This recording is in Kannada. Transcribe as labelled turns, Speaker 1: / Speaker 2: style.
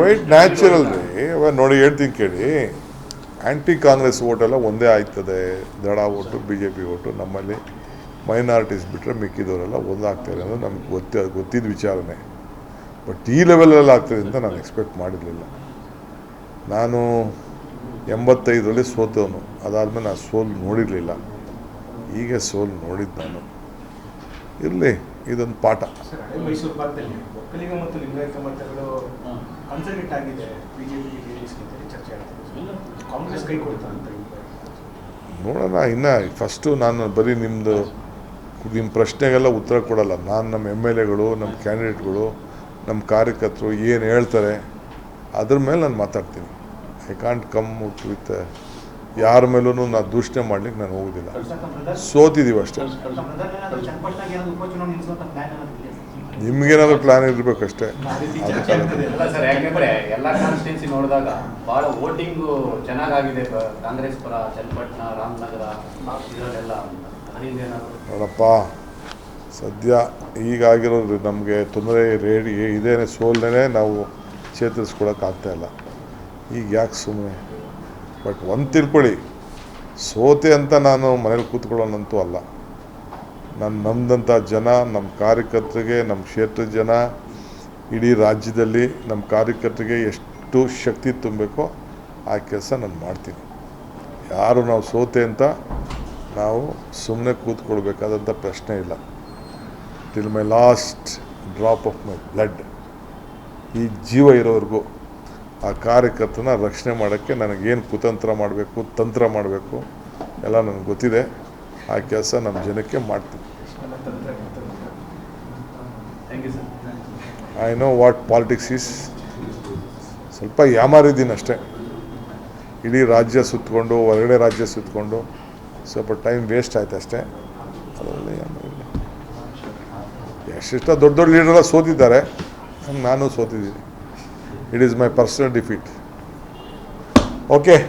Speaker 1: ಕ್ವೈಟ್ ನ್ಯಾಚುರಲ್ ರೀ. ನೋಡಿ ಹೇಳ್ತೀನಿ ಕೇಳಿ. ಆ್ಯಂಟಿ ಕಾಂಗ್ರೆಸ್ ಓಟೆಲ್ಲ ಒಂದೇ ಆಯ್ತದೆ ದಡ vote B J P vote ನಮ್ಮಲ್ಲಿ ಮೈನಾರಿಟೀಸ್ ಬಿಟ್ಟರೆ ಮಿಕ್ಕಿದವರೆಲ್ಲ ಒಂದಾಗ್ತಾರೆ ಅಂದರೆ ನಮ್ಗೆ ಗೊತ್ತ, ಗೊತ್ತಿದ್ದ ವಿಚಾರನೇ. ಬಟ್ ಈ ಲೆವೆಲಲ್ಲಿ ಆಗ್ತದೆ ಅಂತ ನಾನು ಎಕ್ಸ್ಪೆಕ್ಟ್ ಮಾಡಿರಲಿಲ್ಲ. ನಾನು ಎಂಬತ್ತೈದರಲ್ಲಿ ಸೋತವನು. ಅದಾದಮೇಲೆ ನಾನು ಸೋಲು ನೋಡಿರಲಿಲ್ಲ. ಈಗ ಸೋಲು ನೋಡಿದ್ದು ನಾನು. ಇರಲಿ ಇದೊಂದು ಪಾಠ.
Speaker 2: ಸರ್ ಮೈಸೂರು ಭಾಗದಲ್ಲಿ ಒಕ್ಕಲಿಗ ಮತ್ತು ಲಿಂಗಾಯತ ಮತಗಳು ಕನ್ಸಲ್ಟೇಟ್ ಆಗಿದೆ ಬಿಜೆಪಿ ಜೆಡಿಎಸ್ ಚರ್ಚೆ ಆಗ್ತಿದೆ. ಕಾಂಗ್ರೆಸ್ ಕೈ ಕೊಡ್ತಾ ಅಂತ
Speaker 1: ನೋಡೋಣ ಇನ್ನು ಫಸ್ಟು ನಾನು ಬರೀ ನಿಮ್ಮದು ನಿಮ್ಮ ಪ್ರಶ್ನೆಗೆಲ್ಲ ಉತ್ತರ ಕೊಡಲ್ಲ. ನಾನು ನಮ್ಮ ಎಂ ಎಲ್ ಎಗಳು ನಮ್ಮ ಕ್ಯಾಂಡಿಡೇಟ್ಗಳು ನಮ್ಮ ಕಾರ್ಯಕರ್ತರು ಏನು ಹೇಳ್ತಾರೆ ಅದ್ರ ಮೇಲೆ ನಾನು ಮಾತಾಡ್ತೀನಿ. I can't come out with ಯಾರ ಮೇಲೂ ನಾನು ದೂಷಣೆ ಮಾಡ್ಲಿಕ್ಕೆ ನಾನು ಹೋಗೋದಿಲ್ಲ. ಸೋತಿದ್ದೀವಿ ಅಷ್ಟೇ. ನಿಮ್ಗೇನಾದ್ರು ಪ್ಲಾನ್ ಇರ್ಬೇಕಷ್ಟೇ.
Speaker 3: ನೋಡಿದಾಗ ಬಹಳ ವೋಟಿಂಗ್ ಚೆನ್ನಾಗಾಗಿದೆ ಕಾಂಗ್ರೆಸ್ ಪರ ಚನ್ನಪಟ್ಟಣ ರಾಮನಗರ
Speaker 1: ನೋಡಪ್ಪ ಸದ್ಯ ಈಗಾಗಿರೋದು ನಮಗೆ ತೊಂದರೆ ರೇಡಿ ಇದೇನೆ ಸೋಲ್ನೇ ನಾವು ಚೇತರಿಸ್ಕೊಳಕ್ಕಾಗ್ತಾ ಇಲ್ಲ. ಈಗ ಯಾಕೆ ಸುಮ್ಮನೆ ಬಟ್ ಒಂದು ತಿಳ್ಕೊಳ್ಳಿ, ಸೋತೆ ಅಂತ ನಾನು ಮನೇಲಿ ಕೂತ್ಕೊಳ್ಳೋನಂತೂ ಅಲ್ಲ. ನಾನು ನಮ್ಮದಂಥ ಜನ ನಮ್ಮ ಕಾರ್ಯಕರ್ತರಿಗೆ ನಮ್ಮ ಕ್ಷೇತ್ರದ ಜನ, ಇಡೀ ರಾಜ್ಯದಲ್ಲಿ ನಮ್ಮ ಕಾರ್ಯಕರ್ತರಿಗೆ ಎಷ್ಟು ಶಕ್ತಿ ತುಂಬಬೇಕೋ ಆ ಕೆಲಸ ನಾನು ಮಾಡ್ತೀನಿ. ಯಾರು ನಾವು ಸೋತೆ ಅಂತ ನಾವು ಸುಮ್ಮನೆ ಕೂತ್ಕೊಳ್ಬೇಕಾದಂಥ ಪ್ರಶ್ನೆ ಇಲ್ಲ. Till my last drop of my blood ಈ ಜೀವ ಇರೋವರೆಗೂ ಆ ಕಾರ್ಯಕರ್ತನ ರಕ್ಷಣೆ ಮಾಡೋಕ್ಕೆ ನನಗೇನು ಕುತಂತ್ರ ಮಾಡಬೇಕು ತಂತ್ರ ಮಾಡಬೇಕು ಎಲ್ಲ ನನಗೆ ಗೊತ್ತಿದೆ. ಆ ಕೆಲಸ ನಮ್ಮ ಜನಕ್ಕೆ ಮಾಡ್ತೀನಿ. I know what politics is ಸ್ವಲ್ಪ ಯಾಮಾರಿದ್ದೀನಿ ಅಷ್ಟೇ. ಇಡೀ ರಾಜ್ಯ ಸುತ್ತಕೊಂಡು ಹೊರಗಡೆ ರಾಜ್ಯ ಸುತ್ತಕೊಂಡು ಸ್ವಲ್ಪ ಟೈಮ್ ವೇಸ್ಟ್ ಆಯ್ತು ಅಷ್ಟೇ. ಅದರಲ್ಲಿ ಎಷ್ಟಿಷ್ಟ ದೊಡ್ಡ ದೊಡ್ಡ ಲೀಡರೆಲ್ಲ ಸೋತಿದ್ದಾರೆ. ನಾನು ಸೋತಿದ್ದೀನಿ. It is my
Speaker 3: personal defeat. Okay.